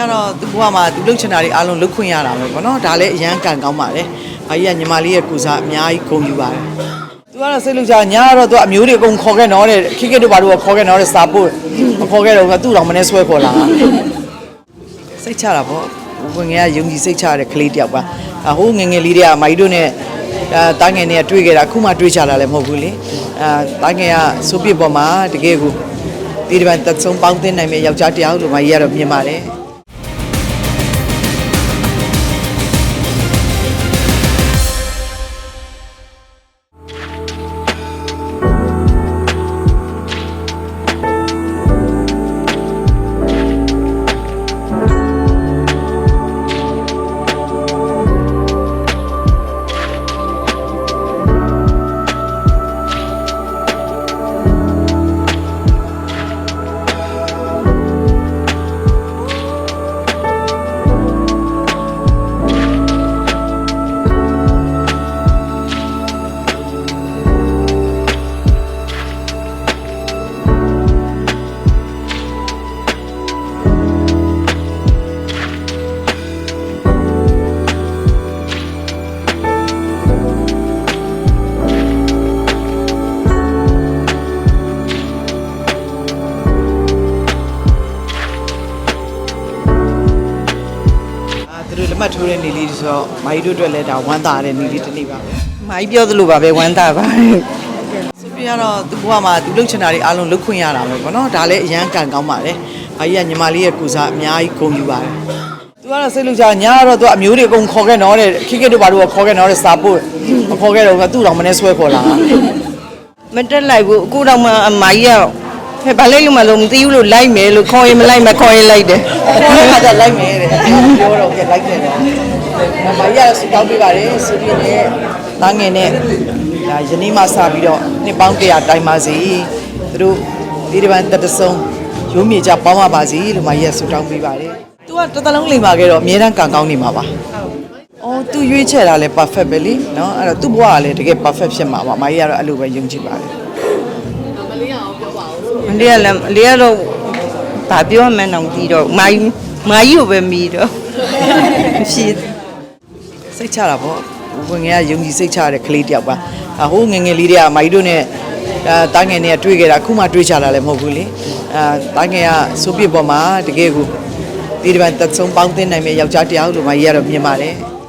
ကတော့သူ့ဘဝမှာသူလှုပ်ချင်တာတွေအားလုံးလှုပ်ခွင့်ရတာပဲပေါ့နော်ဒါလည်းအရန်ကန်ကောင်းပါတယ်။ဘာကြီးကညီမလေးရဲ့ကိုစားအများကြီးဂုဏ်ယူပါတယ်။ तू ကတော့စိတ်လှုပ်ချညာကတော့ तू အမျိုးတွေအကုန်ခေါ်ခဲ့တော့တဲ့ခိခိတို့ဘာလို့ခေါ်ခဲ့တော့တဲ့စာပို့မခေါ်ခဲ့တော့ကသူ့တော်မနေဆွဲခေါ်လာ။စိတ်ချတာပေါ့။ဝင်ငယ်ကယုံကြည်စိတ်ချတဲ့ကလေးတယောက်ပါ။အဟိုးငယ်ငယ်လေးတွေကမာကြီးတို့နဲ့အဲတားငယ်နဲ့တွေ့ခဲ့တာအခုမှတွေ့ချလာလည်းမဟုတ်ဘူးလေ။အဲတားငယ်ကစိုးပြစ်ပေါ်မှာတကယ်ကိုဒီဒီပန်သက်ဆုံးပေါင်းသိနိုင်မယ့်ယောက်ျားတစ်ယောက်လို့မကြီးကတော့မြင်ပါတယ်။ တို့လက်မှတ်ထိုးတဲ့နေလေးဆိုတော့မာကြီးတို့အတွက်လည်းဒါဝမ်းသာတဲ့နေလေးတစ်နေ့ပါပဲမိုင်းပြောသလိုပါပဲဝမ်းသာပါတယ်ဆိုပြကတော့သူ့ဘဝမှာသူလှုပ်ချင်တာတွေအားလုံးလှုပ်ခွင့်ရတာပဲပေါ့နော်ဒါလည်းအရန်ကန်ကောင်းပါတယ်ဘာကြီးကညီမလေးရဲ့ကိုစားအများကြီးဂုဏ်ယူပါတယ်သူကတော့စိတ်လှုပ်ချညာကတော့ तू အမျိုးတွေအကုန်ခေါ်ခဲ့တော့တဲ့ခိခိတို့ဘာလို့ခေါ်ခဲ့တော့တဲ့စာပို့မခေါ်ခဲ့တော့ကသူ့တော်မနေဆွဲခေါ်လာမတက်လိုက်ဘူးအခုတော့မှအမိုင်းရောက် ဟဲ့ဘာလိုက်လို့မလို့မသိဘူးလို့လိုက်မယ်လို့ခေါ်ရင်မလိုက်မခေါ်ရင်လိုက်တယ်ခေါ်ခါကျလိုက်မယ်တဲ့ပြောတော့ကလိုက်တယ်တော့ဘာကြီးကစတောင်းပေးပါတယ်ဆိုပြီးနဲ့တန်းငယ်နဲ့ဒါယနေ့မှစပြီးတော့နှစ်ပေါင်း100တိုင်ပါစီသူတို့ဒီဒီပန်တက်တဆုံးရုံးမြေကြပေါင်းပါပါစီလို့မကြီးကဆုတောင်းပေးပါတယ်။ तू ကတစ်သလုံးလိမ်ပါခဲ့တော့အမြဲတမ်းကန်ကောင်းနေမှာပါ။အော် तू ရွေးချယ်တာလဲ perfect ပဲလीနော်အဲ့တော့သူ့ဘဝကလည်းတကယ် perfect ဖြစ်မှာပါ။မကြီးကတော့အဲ့လိုပဲယုံကြည်ပါတယ် မလေးကလည်းမလေးကတော့ဘာပြောမှန်းတော့မသိတော့မိုင်းမိုင်းကိုပဲမီတော့ဖြစ်။စိတ်ချတာပေါ့။ဝင်ငယ်ကယုံကြည်စိတ်ချတဲ့ကလေးတယောက်ပါ။အဟိုးငယ်ငယ်လေးတွေကမကြီးတို့နဲ့အဲတားငယ်နဲ့တွေ့ခဲ့တာအခုမှတွေ့ချလာလည်းမဟုတ်ဘူးလေ။အဲတားငယ်ကစိုးပြစ်ပေါ်မှာတကယ်ကိုဒီဒီပန်သက်ဆုံးပေါင်းသိနိုင်မယ့်ယောက်ျားတစ်ယောက်လို့မကြီးကတော့မြင်ပါတယ်။